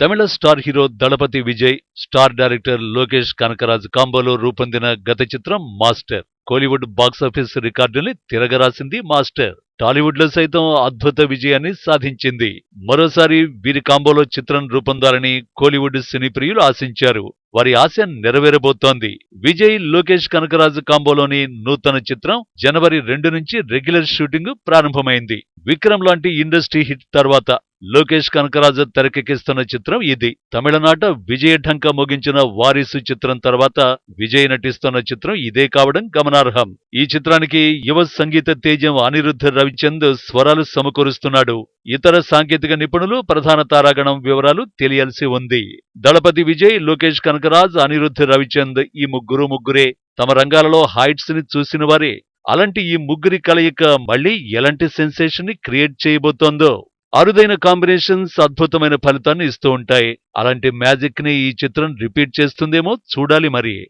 తమిళ star hero Thalapathy Vijay star director Lokesh Kanagaraj కాంబోలో రూపొందిన గత చిత్రం మాస్టర్. కోలీవుడ్ బాక్సాఫీస్ రికార్డుని తిరగరాసింది మాస్టర్. టాలీవుడ్లో సైతం అద్భుత విజయాన్ని సాధించింది. మరోసారి వీరి కాంబోలో చిత్రం రూపొందాలని కోలీవుడ్ సినీ ప్రియులు ఆశించారు. వారి ఆశ నెరవేరబోతోంది. విజయ్ లోకేష్ కనకరాజు కాంబోలోని నూతన చిత్రం జనవరి రెండు నుంచి రెగ్యులర్ షూటింగ్ ప్రారంభమైంది. విక్రమ్ లాంటి ఇండస్ట్రీ హిట్ తర్వాత లోకేష్ కనకరాజు తెరకెక్కిస్తున్న చిత్రం ఇది. తమిళనాట విజయ ఢంక ముగించిన వారిసు చిత్రం తర్వాత విజయ్ నటిస్తున్న చిత్రం ఇదే కావడం గమనార్హం. ఈ చిత్రానికి యువ సంగీత తేజం అనిరుద్ధ రవిచంద్ స్వరాలు సమకూరుస్తున్నాడు. ఇతర సాంకేతిక నిపుణులు ప్రధాన తారాగణం వివరాలు తెలియాల్సి ఉంది. దళపతి విజయ్ లోకేష్ కనకరాజ్ అనిరుద్ధ రవిచంద్ ఈ ముగ్గురు ముగ్గురే. తమ రంగాలలో హైట్స్ని చూసిన వారే. అలాంటి ఈ ముగ్గురి కలయిక మళ్ళీ ఎలాంటి సెన్సేషన్ని క్రియేట్ చేయబోతోందో? అరుదైన కాంబినేషన్స్ అద్భుతమైన ఫలితాన్ని ఇస్తూ ఉంటాయి. అలాంటి మ్యాజిక్ని ఈ చిత్రం రిపీట్ చేస్తుందేమో చూడాలి మరి.